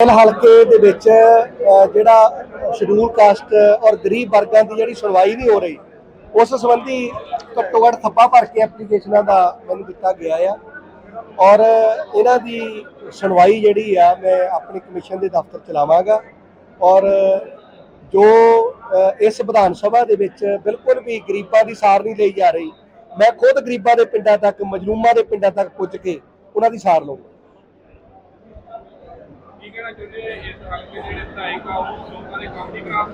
ਇਸ ਹਲਕੇ ਦੇ ਵਿੱਚ ਜਿਹੜਾ ਸ਼ਡਿਊਲ ਕਾਸਟ ਔਰ ਗਰੀਬ ਵਰਗਾਂ ਦੀ ਜਿਹੜੀ ਸੁਣਵਾਈ ਨਹੀਂ ਹੋ ਰਹੀ, ਉਸ ਸੰਬੰਧੀ ਘੱਟੋ ਘੱਟ ਥੱਪਾ ਭਰ ਕੇ ਐਪਲੀਕੇਸ਼ਨਾਂ ਦਾ ਮੈਨੂੰ ਦਿੱਤਾ ਗਿਆ ਆ। ਔਰ ਇਹਨਾਂ ਦੀ ਸੁਣਵਾਈ ਜਿਹੜੀ ਆ, ਮੈਂ ਆਪਣੀ ਕਮਿਸ਼ਨ ਦੇ ਦਫ਼ਤਰ ਚਲਾਵਾਂਗਾ। ਔਰ ਜੋ ਇਸ ਵਿਧਾਨ ਸਭਾ ਦੇ ਵਿੱਚ ਬਿਲਕੁਲ ਵੀ ਗਰੀਬਾਂ ਦੀ ਸਾਰ ਨਹੀਂ ਲਈ ਜਾ ਰਹੀ, ਮੈਂ ਖੁਦ ਗਰੀਬਾਂ ਦੇ ਪਿੰਡਾਂ ਤੱਕ, ਮਜਲੂਮਾਂ ਦੇ ਪਿੰਡਾਂ ਤੱਕ ਪੁੱਜ ਕੇ ਉਹਨਾਂ ਦੀ ਸਾਰ ਲਵਾਂਗਾ ਕਹਿਣਾ ਚਾਹੁੰਦੇ ਇਸ ਹਲਕੇ ਜਿਹੜੇ ਵਿਧਾਇਕ ਆ, ਉਹ ਲੋਕਾਂ ਦੇ ਕੰਮ ਨਹੀਂ ਕਰਾ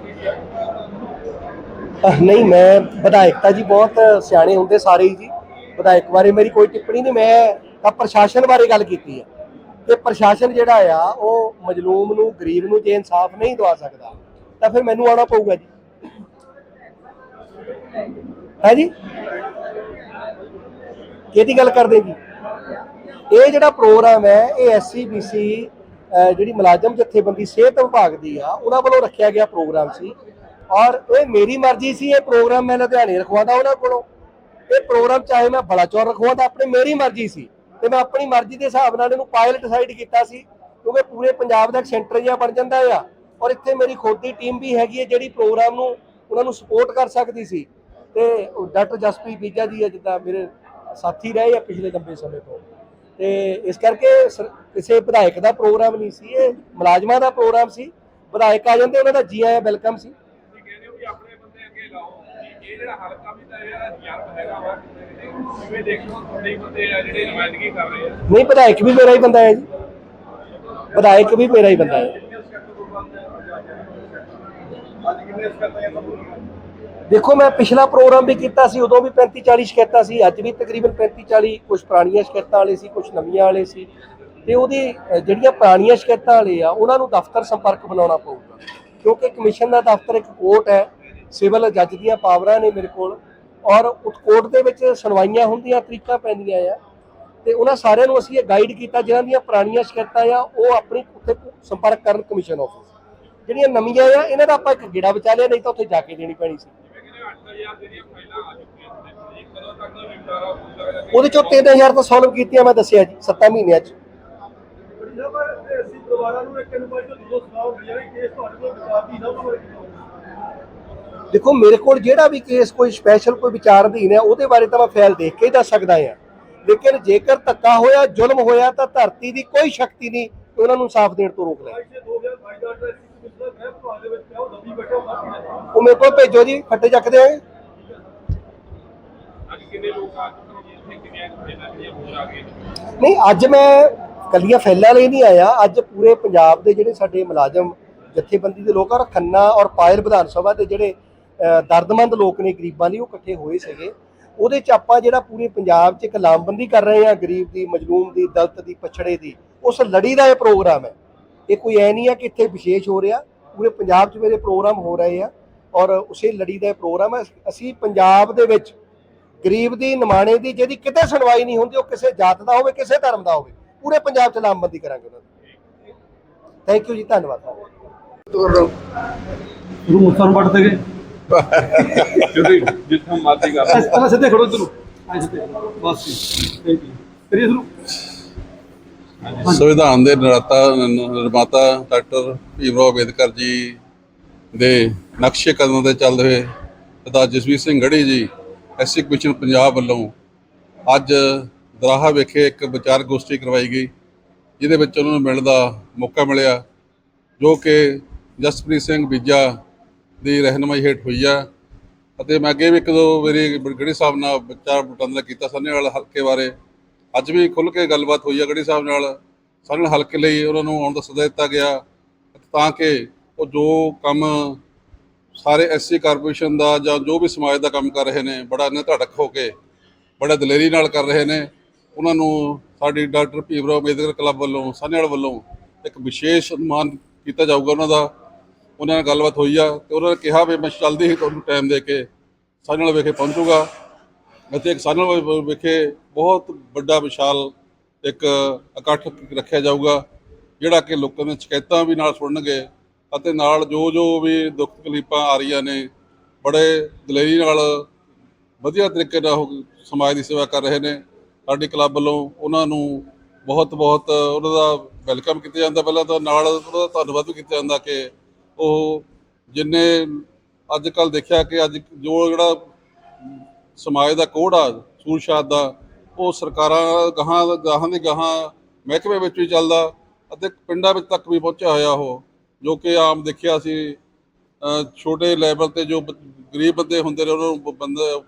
ਨਹੀਂ, ਮੈਂ ਵਿਧਾਇਕ ਤਾਂ ਜੀ ਬਹੁਤ ਸਿਆਣੇ ਹੁੰਦੇ ਸਾਰੇ ਜੀ। ਵਿਧਾਇਕ ਬਾਰੇ ਮੇਰੀ ਕੋਈ ਟਿੱਪਣੀ ਨਹੀਂ, ਮੈਂ ਤਾਂ ਪ੍ਰਸ਼ਾਸਨ ਬਾਰੇ ਗੱਲ ਕੀਤੀ ਹੈ। ਕਿ ਪ੍ਰਸ਼ਾਸਨ ਜਿਹੜਾ ਆ, ਉਹ ਮਜਲੂਮ ਨੂੰ, ਗਰੀਬ ਨੂੰ ਜੇ ਇਨਸਾਫ ਨਹੀਂ ਦਵਾ ਸਕਦਾ, ਤਾਂ ਫਿਰ ਮੈਨੂੰ ਆਉਣਾ ਪਊਗਾ ਜੀ। ਹੈ ਜੀ? ਕਿਹਦੀ ਗੱਲ ਕਰਦੇ ਜੀ? ਇਹ ਜਿਹੜਾ ਪ੍ਰੋਗਰਾਮ ਹੈ, ਇਹ ਐਸਸੀਬੀਸੀ ਜਿਹੜੀ ਮੁਲਾਜ਼ਮ ਜਥੇਬੰਦੀ ਸਿਹਤ ਵਿਭਾਗ ਦੀ ਆ, ਉਹਨਾਂ ਵੱਲੋਂ ਰੱਖਿਆ ਗਿਆ ਪ੍ਰੋਗਰਾਮ ਸੀ। ਔਰ ਇਹ ਮੇਰੀ ਮਰਜ਼ੀ ਸੀ, ਇਹ ਪ੍ਰੋਗਰਾਮ ਮੈਂ ਲੁਧਿਆਣੇ ਰਖਵਾਉਂਦਾ ਉਹਨਾਂ ਕੋਲੋਂ। ਇਹ ਪ੍ਰੋਗਰਾਮ ਚਾਹੇ ਮੈਂ ਬਲਾਚੌਰ ਰਖਵਾਉਂਦਾ, ਆਪਣੀ ਮੇਰੀ ਮਰਜ਼ੀ ਸੀ। ਤੇ ਮੈਂ ਆਪਣੀ ਮਰਜ਼ੀ ਦੇ ਹਿਸਾਬ ਨਾਲ ਇਹਨੂੰ ਪਾਇਲਟ ਡਿਸਾਈਡ ਕੀਤਾ ਸੀ, ਕਿਉਂਕਿ ਪੂਰੇ ਪੰਜਾਬ ਦਾ ਇੱਕ ਸੈਂਟਰ ਜਿਹਾ ਬਣ ਜਾਂਦਾ ਆ। ਔਰ ਇੱਥੇ ਮੇਰੀ ਖੁਦ ਦੀ ਟੀਮ ਵੀ ਹੈਗੀ ਹੈ, ਜਿਹੜੀ ਪ੍ਰੋਗਰਾਮ ਨੂੰ ਉਹਨਾਂ ਨੂੰ ਸਪੋਰਟ ਕਰ ਸਕਦੀ ਸੀ। ਤੇ ਡਾਕਟਰ ਜਸਪ੍ਰੀਤ ਬੀਜਾ ਜੀ ਆ ਜਿੱਦਾਂ ਮੇਰੇ ਸਾਥੀ ਰਹੇ ਆ ਪਿਛਲੇ ਲੰਬੇ ਸਮੇਂ ਤੋਂ। ਤੇ ਇਸ ਕਰਕੇ ਸਰ- ਕਿਸੇ ਵਿਧਾਇਕ ਦਾ ਪ੍ਰੋਗਰਾਮ ਨਹੀਂ ਸੀ ਇਹ ਮੁਲਾਜ਼ਮਾਂ ਦਾ ਪ੍ਰੋਗਰਾਮ ਸੀ। ਵਿਧਾਇਕ ਆ ਜਾਂਦੇ ਉਹਨਾਂ ਦਾ ਜੀ ਆਇਆਂ ਵੈਲਕਮ ਸੀ। ਤੁਸੀਂ ਕਹਿੰਦੇ ਹੋ ਵੀ ਆਪਣੇ ਬੰਦੇ ਅੱਗੇ ਲਾਓ। ਕਿ ਇਹ ਜਿਹੜਾ ਹਲਕਾ ਵੀ ਤਾਂ ਇਹਦਾ ਰਿਜ਼ਰਵ ਹੈਗਾ ਵਾ। ਜਿਵੇਂ ਦੇਖੋ ਤੁਹਾਡੇ ਹੀ ਬੰਦੇ ਆ ਜਿਹੜੇ ਨੁਮਾਇੰਦਗੀ ਕਰ ਰਹੇ ਆ। ਨਹੀਂ ਵਿਧਾਇਕ ਵੀ ਮੇਰਾ ਹੀ ਬੰਦਾ ਹੈ ਜੀ। ਵਿਧਾਇਕ ਵੀ ਮੇਰਾ ਹੀ ਬੰਦਾ ਹੈ। ਅੱਜ ਕਿੰਨੇ ਸਕਤਾਂ ਤੁਹਾਨੂੰ? ਦੇਖੋ, ਮੈਂ ਪਿਛਲਾ ਪ੍ਰੋਗਰਾਮ ਵੀ ਕੀਤਾ ਸੀ, ਉਦੋਂ ਵੀ 35 40 ਸ਼ਿਕਾਇਤਾਂ ਸੀ, ਅੱਜ ਵੀ ਤਕਰੀਬਨ 35 40 ਕੁਝ ਪੁਰਾਣੀਆਂ ਸ਼ਿਕਾਇਤਾਂ ਵਾਲੇ ਸੀ ਕੁਝ ਨਵੀਆਂ ਵਾਲੇ ਸੀ। ਤੇ ਉਹਦੀ ਜਿਹੜੀਆਂ ਪੁਰਾਣੀਆਂ ਸ਼ਿਕਾਇਤਾਂ ਵਾਲੇ ਆ, ਉਹਨਾਂ ਨੂੰ ਦਫ਼ਤਰ ਸੰਪਰਕ ਬਣਾਉਣਾ ਪਊਗਾ। ਕਿਉਂਕਿ ਕਮਿਸ਼ਨ ਦਾ ਦਫ਼ਤਰ ਇੱਕ ਕੋਰਟ ਹੈ, ਸਿਵਲ ਜੱਜ ਦੀਆਂ ਪਾਵਰਾਂ ਨੇ ਮੇਰੇ ਕੋਲ, ਔਰ ਉਸ ਕੋਰਟ ਦੇ ਵਿੱਚ ਸੁਣਵਾਈਆਂ ਹੁੰਦੀਆਂ, ਤਰੀਕਾਂ ਪੈਂਦੀਆਂ ਆ। ਤੇ ਉਹਨਾਂ ਸਾਰਿਆਂ ਨੂੰ ਅਸੀਂ ਇਹ ਗਾਈਡ ਕੀਤਾ, ਜਿਨ੍ਹਾਂ ਦੀਆਂ ਪੁਰਾਣੀਆਂ ਸ਼ਿਕਾਇਤਾਂ ਆ, ਉਹ ਆਪਣੀ ਉੱਥੇ ਸੰਪਰਕ ਕਰਨ ਕਮਿਸ਼ਨ ਆਫਿਸ। ਜਿਹੜੀਆਂ ਨਵੀਆਂ ਆ, ਇਹਨਾਂ ਦਾ ਆਪਾਂ ਇੱਕ ਗੇੜਾ ਬਚਾ ਲਿਆ, ਨਹੀਂ ਤਾਂ ਉੱਥੇ ਜਾ ਕੇ ਦੇਣੀ ਪੈਣੀ ਸੀ। ਉਹਦੇ ਚੋਂ 3000 ਤਾਂ ਸੋਲਵ ਕੀਤੀਆਂ ਮੈਂ ਦੱਸਿਆ ਜੀ 7 ਮਹੀਨਿਆਂ ਚ। ਦੇਖੋ, ਮੇਰੇ ਕੋਲ ਜਿਹੜਾ ਵੀ ਕੇਸ ਕੋਈ ਸਪੈਸ਼ਲ ਕੋਈ ਵਿਚਾਰ ਅਧੀਨ ਹੈ ਉਹਦੇ ਬਾਰੇ ਤਾਂ ਮੈਂ ਫੈਲ ਦੇਖ ਕੇ ਹੀ ਦੱਸ ਸਕਦਾ ਹਾਂ ਲੇਕਿਨ ਜੇਕਰ ਧੱਕਾ ਹੋਇਆ, ਜ਼ੁਲਮ ਹੋਇਆ, ਤਾਂ ਧਰਤੀ ਦੀ ਕੋਈ ਸ਼ਕਤੀ ਨਹੀਂ ਕਿ ਉਹਨਾਂ ਨੂੰ ਇਨਸਾਫ ਦੇਣ ਤੋਂ ਰੋਕ ਲੈ। ਉਹ ਮੇਰੇ ਕੋਲ ਭੇਜੋ ਜੀ ਫੱਟੇ ਚੱਕਦੇ ਆ ਆ? ਨਹੀਂ ਅੱਜ ਮੈਂ ਕੱਲੀਆਂ ਫੈਲਾਂ ਲਈ ਨਹੀਂ ਆਇਆ। ਅੱਜ ਪੂਰੇ ਪੰਜਾਬ ਦੇ ਜਿਹੜੇ ਸਾਡੇ ਮੁਲਾਜ਼ਮ ਜਥੇਬੰਦੀ ਦੇ ਲੋਕ ਆ ਔਰ ਖੰਨਾ ਔਰ ਪਾਇਲ ਵਿਧਾਨ ਸਭਾ ਦੇ ਜਿਹੜੇ ਦਰਦਮੰਦ ਲੋਕ ਨੇ ਗਰੀਬਾਂ ਲਈ ਉਹ ਇਕੱਠੇ ਹੋਏ ਸੀਗੇ। ਉਹਦੇ ਚ ਆਪਾਂ ਜਿਹੜਾ ਪੂਰੇ ਪੰਜਾਬ 'ਚ ਇੱਕ ਲਾਮਬੰਦੀ ਕਰ ਰਹੇ ਹਾਂ ਗਰੀਬ ਦੀ ਮਜਲੂਮ ਦੀ ਦਲਿਤ ਦੀ ਪਛੜੇ ਦੀ ਉਸ ਲੜੀ ਦਾ ਇਹ ਪ੍ਰੋਗਰਾਮ ਹੈ। ਇਹ ਕੋਈ ਐ ਨਹੀਂ ਹੈ ਕਿ ਇੱਥੇ ਵਿਸ਼ੇਸ਼ ਹੋ ਰਿਹਾ। ਪੂਰੇ ਪੰਜਾਬ 'ਚ ਮੇਰੇ ਪ੍ਰੋਗਰਾਮ ਹੋ ਰਹੇ ਆ ਔਰ ਉਸੇ ਲੜੀ ਦਾ ਇਹ ਪ੍ਰੋਗਰਾਮ ਹੈ। ਅਸੀਂ ਪੰਜਾਬ ਦੇ ਵਿੱਚ ਗਰੀਬ ਦੀ ਨਿਮਾਣੇ ਦੀ ਜਿਹਦੀ ਕਿਤੇ ਸੁਣਵਾਈ ਨਹੀਂ ਹੁੰਦੀ ਉਹ ਕਿਸੇ ਜਾਤ ਦਾ ਹੋਵੇ ਕਿਸੇ ਧਰਮ ਦਾ ਹੋਵੇ ਪੂਰੇ ਪੰਜਾਬ 'ਚ ਲਾਮਬੰਦੀ ਕਰਾਂਗੇ ਉਹਨਾਂ ਦੀ। ਥੈਂਕ ਯੂ ਜੀ ਧੰਨਵਾਦ। ਗੁਰੂ ਮੁਸਤਾਨ ਪੜ ਤੇ ਗਏ ਜਿਹੜੀ ਜਿੱਥੋਂ ਮਰਜ਼ੀ ਕਰ ਸਿੱਧੇ ਖੜੋ ਸਿੱਧੇ। ਬਸ ਥੈਂਕ ਯੂ ਕਰੀਏ ਸ਼ੁਰੂ। ਸੰਵਿਧਾਨ ਦੇ ਨਿਰਮਾਤਾ ਨਿਰਮਾਤਾ ਡਾਕਟਰ ਭੀਮਰਾਓ ਅੰਬੇਦਕਰ ਜੀ ਦੇ ਨਕਸ਼ੇ ਕਦਮਾਂ ਤੇ ਚੱਲਦੇ ਹੋਏ ਸਰਦਾਰ ਜਸਵੀਰ ਸਿੰਘ ਗੜੀ ਜੀ ਐਸਸੀ ਕਮਿਸ਼ਨ ਪੰਜਾਬ ਵੱਲੋਂ ਅੱਜ ਦਰਾਹਾ ਵਿਖੇ ਇੱਕ ਵਿਚਾਰ ਗੋਸ਼ਟੀ ਕਰਵਾਈ ਗਈ, ਜਿਹਦੇ ਵਿੱਚ ਉਹਨਾਂ ਨੂੰ ਮਿਲਣ ਦਾ ਮੌਕਾ ਮਿਲਿਆ, ਜੋ ਕਿ ਜਸਪ੍ਰੀਤ ਸਿੰਘ ਬੀਜਾ ਦੀ ਰਹਿਨਮਾਈ ਹੇਠ ਹੋਈ ਆ। ਅਤੇ ਮੈਂ ਅੱਗੇ ਵੀ ਇੱਕ ਦੋ ਵਾਰੀ ਗੜੀ ਸਾਹਿਬ ਨਾਲ ਵਿਚਾਰ ਵਟਾਂਦਰਾ ਕੀਤਾ ਸਾਨੇ ਵਾਲਾ ਹਲਕੇ ਬਾਰੇ ਅੱਜ ਵੀ ਖੁੱਲ ਕੇ ਗੱਲਬਾਤ ਹੋਈ ਆ ਗੜੀ ਸਾਹਿਬ ਨਾਲ। ਸਾਨੂੰ ਹਲਕੇ ਲਈ ਉਹਨਾਂ ਨੂੰ ਆਉਣ ਦਾ ਸੱਦਾ ਦਿੱਤਾ ਗਿਆ। ਤਾਂ ਕਿ ਉਹ ਜੋ ਕੰਮ ਸਾਰੇ ਐਸਸੀ ਕਾਰਪੋਰੇਸ਼ਨ ਦਾ ਜਾਂ ਜੋ ਵੀ ਸਮਾਜ ਦਾ ਕੰਮ ਕਰ ਰਹੇ ਨੇ, ਬੜਾ ਨਿਧੜਕ ਹੋ ਕੇ ਬੜਾ ਦਲੇਰੀ ਨਾਲ ਕਰ ਰਹੇ ਨੇ। ਉਹਨਾਂ ਨੂੰ ਸਾਡੀ ਡਾਕਟਰ ਭੀਮਰਾਓ ਅੰਬੇਦਕਰ ਕਲੱਬ ਵੱਲੋਂ ਸਾਨੇਵਾਲ ਵੱਲੋਂ ਇੱਕ ਵਿਸ਼ੇਸ਼ ਸਨਮਾਨ ਕੀਤਾ ਜਾਊਗਾ ਉਹਨਾਂ ਦਾ। ਉਹਨਾਂ ਨਾਲ ਗੱਲਬਾਤ ਹੋਈ ਆ ਤੇ ਉਹਨਾਂ ਨੇ ਕਿਹਾ ਵੀ ਮੈਂ ਜਲਦੀ ਹੀ ਤੁਹਾਨੂੰ ਟਾਈਮ ਦੇ ਕੇ ਸਾਨੇਵਾਲ ਵਿਖੇ ਪਹੁੰਚੂਗਾ। ਅਤੇ ਇੱਕ ਵਿਖੇ ਬਹੁਤ ਵੱਡਾ ਵਿਸ਼ਾਲ ਇੱਕ ਇਕੱਠ ਰੱਖਿਆ ਜਾਊਗਾ, ਜਿਹੜਾ ਕਿ ਲੋਕਾਂ ਦੀਆਂ ਸ਼ਿਕਾਇਤਾਂ ਵੀ ਨਾਲ ਸੁਣਨਗੇ ਅਤੇ ਨਾਲ ਜੋ ਜੋ ਵੀ ਦੁੱਖ ਤਕਲੀਫਾਂ ਆ ਰਹੀਆਂ ਨੇ, ਬੜੇ ਦਲੇਰੀ ਨਾਲ ਵਧੀਆ ਤਰੀਕੇ ਨਾਲ ਉਹ ਸਮਾਜ ਦੀ ਸੇਵਾ ਕਰ ਰਹੇ ਨੇ। ਸਾਡੀ ਕਲੱਬ ਵੱਲੋਂ ਉਹਨਾਂ ਨੂੰ ਬਹੁਤ ਬਹੁਤ ਉਹਨਾਂ ਦਾ ਵੈਲਕਮ ਕੀਤਾ ਜਾਂਦਾ ਪਹਿਲਾਂ ਤਾਂ, ਨਾਲ ਉਹਨਾਂ ਦਾ ਧੰਨਵਾਦ ਵੀ ਕੀਤਾ ਜਾਂਦਾ ਕਿ ਉਹ ਜਿੰਨੇ ਅੱਜ ਕੱਲ ਦੇਖਿਆ ਕਿ ਅੱਜ ਜੋ ਜਿਹੜਾ ਸਮਾਜ ਦਾ ਕੋੜ ਆ ਸੂਰਸ਼ਾਦ ਦਾ, ਉਹ ਸਰਕਾਰਾਂ ਗਾਹਾਂ ਗਾਹਾਂ ਦੇ ਗਾਹਾਂ ਮਹਿਕਮੇ ਵਿੱਚ ਵੀ ਚੱਲਦਾ ਅਤੇ ਪਿੰਡਾਂ ਵਿੱਚ ਤੱਕ ਵੀ ਪਹੁੰਚਿਆ ਹੋਇਆ ਉਹ, ਜੋ ਕਿ ਆਮ ਦੇਖਿਆ ਸੀ। ਛੋਟੇ ਲੈਵਲ ਤੇ ਜੋ ਬ- ਗਰੀਬ ਬੰਦੇ ਹੁੰਦੇ ਨੇ, ਉਹਨਾਂ ਨੂੰ ਬ- ਬੰਦੇ,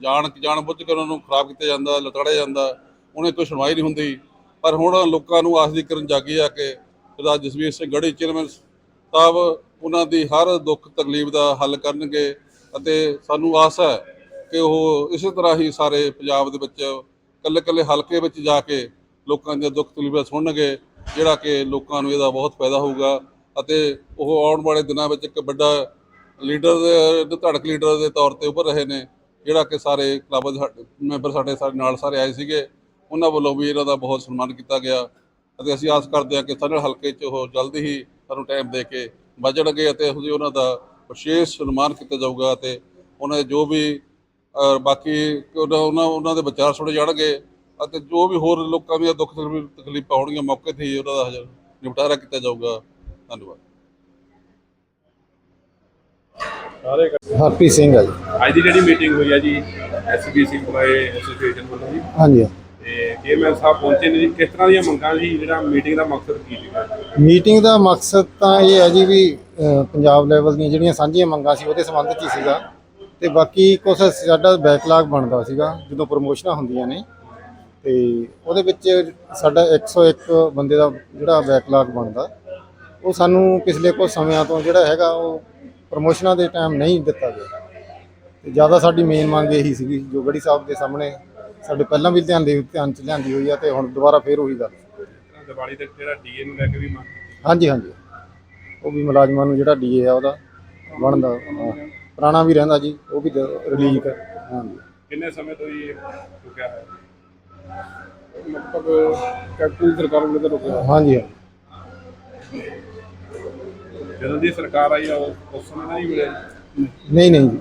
ਜਾਣ ਜਾਣ ਬੁੱਝ ਕੇ ਉਹਨਾਂ ਨੂੰ ਖਰਾਬ ਕੀਤਾ ਜਾਂਦਾ ਲਤਾੜਿਆ ਜਾਂਦਾ, ਉਹਨੇ ਕੋਈ ਸੁਣਵਾਈ ਨਹੀਂ ਹੁੰਦੀ। ਪਰ ਹੁਣ ਲੋਕਾਂ ਨੂੰ ਆਸ ਦੀ ਕਰਨ ਜਾਗੀ ਆ ਕਿ ਸਰਦਾਰ ਜਸਵੀਰ ਸਿੰਘ ਗੜੀ ਚੇਅਰਮੈਨ ਸਾਹਿਬ, ਉਹਨਾਂ ਦੀ ਹਰ ਦੁੱਖ ਤਕਲੀਫ ਦਾ ਹੱਲ ਕਰਨਗੇ ਅਤੇ ਸਾਨੂੰ ਆਸ ਹੈ ਕਿ ਉਹ ਇਸੇ ਤਰ੍ਹਾਂ ਹੀ ਸਾਰੇ ਪੰਜਾਬ ਦੇ ਵਿੱਚ ਕੱਲੇ ਕੱਲੇ ਹਲਕੇ ਵਿੱਚ ਜਾ ਕੇ ਲੋਕਾਂ ਦੀਆਂ ਦੁੱਖ ਤਕਲੀਫਾਂ ਸੁਣਨਗੇ, ਜਿਹੜਾ ਕਿ ਲੋਕਾਂ ਨੂੰ ਇਹਦਾ ਬਹੁਤ ਫਾਇਦਾ ਹੋਊਗਾ। ਅਤੇ ਉਹ ਆਉਣ ਵਾਲੇ ਦਿਨਾਂ ਵਿੱਚ ਇੱਕ ਵੱਡਾ ਲੀਡਰ ਦੇ ਧੜਕ ਲੀਡਰ ਦੇ ਤੌਰ ਤੇ ਉੱਭਰ ਰਹੇ ਨੇ, ਜਿਹੜਾ ਕਿ ਸਾਰੇ ਕਲੱਬ ਦੇ ਮੈਂਬਰ ਸਾਡੇ ਸਾਡੇ ਨਾਲ ਸਾਰੇ ਆਏ ਸੀਗੇ। ਉਹਨਾਂ ਵੱਲੋਂ ਵੀ ਇਹਨਾਂ ਦਾ ਬਹੁਤ ਸਨਮਾਨ ਕੀਤਾ ਗਿਆ। ਅਤੇ ਅਸੀਂ ਆਸ ਕਰਦੇ ਹਾਂ ਕਿ ਸਾਡੇ ਹਲਕੇ 'ਚ ਉਹ ਜਲਦੀ ਹੀ ਸਾਨੂੰ ਟਾਈਮ ਦੇ ਕੇ ਵੱਜਣਗੇ ਅਤੇ ਉਹਨਾਂ ਦਾ ਵਿਸ਼ੇਸ਼ ਸਨਮਾਨ ਕੀਤਾ ਜਾਊਗਾ ਅਤੇ ਉਹਨਾਂ ਦੇ ਜੋ ਵੀ ਅਹ, ਬਾਕੀ ਉਹਨਾਂ ਉਹਨਾਂ ਉਹਨਾਂ ਦੇ ਵਿਚਾਰ ਸੁਣੇ ਜਾਣਗੇ ਅਤੇ ਜੋ ਵੀ ਹੋਰ ਲੋਕਾਂ ਦੀਆਂ ਦੁੱਖ ਤਕਲੀਫ ਤਕਲੀਫਾਂ ਹੋਣਗੀਆਂ ਮੌਕੇ ਤੇ ਹੀ ਉਹਨਾਂ ਦਾ ਹਜੇ ਨਿਪਟਾਰਾ ਕੀਤਾ ਜਾਊਗਾ। ਧੰਨਵਾਦ। ਸਾਰੇ ਹਰਪ੍ਰੀਤ ਸਿੰਘ ਆ ਜੀ। ਅੱਜ ਦੀ ਜਿਹੜੀ ਮੀਟਿੰਗ ਹੋਈ ਹੈ ਜੀ ਐਸਬੀਸੀ ਪੁਲਾਏ ਐਸੋਸੀਏਸ਼ਨ ਵੱਲੋਂ ਜੀ। ਹਾਂਜੀ। ਤੇ ਚੇਅਰਮੈਨ ਸਾਹਿਬ ਪਹੁੰਚੇ ਨੇ ਜੀ। ਕਿਸ ਤਰ੍ਹਾਂ ਦੀਆਂ ਮੰਗਾਂ ਜੀ? ਜਿਹੜਾ ਮੀਟਿੰਗ ਦਾ ਮਕਸਦ ਕੀ ਸੀਗਾ? ਮੀਟਿੰਗ ਦਾ ਮਕਸਦ ਤਾਂ ਇਹ ਹੈ ਜੀ ਵੀ ਪੰਜਾਬ ਲੈਵਲ ਦੀਆਂ ਜਿਹੜੀਆਂ ਸਾਂਝੀਆਂ ਮੰਗਾਂ ਸੀ ਉਹਦੇ ਸੰਬੰਧ 'ਚ ਹੀ ਸੀਗਾ। ਤੇ ਬਾਕੀ ਕੁਝ ਸਾਡਾ ਬੈਕਲਾਗ ਬਣਦਾ ਸੀਗਾ ਜਦੋਂ ਪ੍ਰਮੋਸ਼ਨਾਂ ਹੁੰਦੀਆਂ ਨੇ ਤੇ ਉਹਦੇ ਵਿੱਚ ਸਾਡਾ 101 ਬੰਦੇ ਦਾ ਜਿਹੜਾ ਬੈਕਲਾਗ ਬਣਦਾ। ਉਹ ਸਾਨੂੰ ਪਿਛਲੇ ਕੁਝ ਸਮਿਆਂ ਤੋਂ ਜਿਹੜਾ ਹੈਗਾ ਉਹ ਪ੍ਰਮੋਸ਼ਨਾਂ ਦੇ ਟਾਈਮ ਨਹੀਂ ਦਿੱਤਾ ਗਿਆ। ਤੇ ਜ਼ਿਆਦਾ ਸਾਡੀ ਮੇਨ ਮੰਗ ਇਹੀ ਸੀਗੀ ਜੋ ਗੜੀ ਸਾਹਿਬ ਦੇ ਸਾਹਮਣੇ ਸਾਡੇ ਪਹਿਲਾਂ ਵੀ ਧਿਆਨ ਦੇ ਧਿਆਨ ਚ ਲਿਆਂਦੀ ਹੋਈ ਆ ਤੇ ਹੁਣ ਦੁਬਾਰਾ ਫੇਰ ਉਹੀ ਗੱਲ। ਦੀਵਾਲੀ ਤੱਕ ਜਿਹੜਾ ਡੀਏ ਨੂੰ ਲੈ ਕੇ ਵੀ ਮੰਗ ਹਾਂਜੀ ਹਾਂਜੀ। ਉਹ ਵੀ ਮੁਲਾਜ਼ਮਾਂ ਨੂੰ ਜਿਹੜਾ ਡੀਏ ਆ ਉਹਦਾ ਬਣਦਾ। ਪੁਰਾਣਾ ਵੀ ਰਹਿੰਦਾ ਜੀ ਉਹ ਵੀ ਰਿਲੀਜ਼ ਕਰ ਹਾਂਜੀ ਕਿੰਨੇ ਸਮੇਂ ਤੋਂ ਇਹ ਰੁਕਿਆ? ਹੈ ਲਗਭਗ ਕੈਪਟਨ ਸਰਕਾਰ ਵੱਲੋਂ ਤਾਂ ਰੁਕਿਆ। ਹਾਂਜੀ ਜਦੋਂ ਦੀ ਸਰਕਾਰ ਆਈ ਆ ਉਸ ਸਮੇਂ ਨਹੀਂ ਮਿਲਿਆ ਨਹੀਂ ਨਹੀਂ ਜੀ।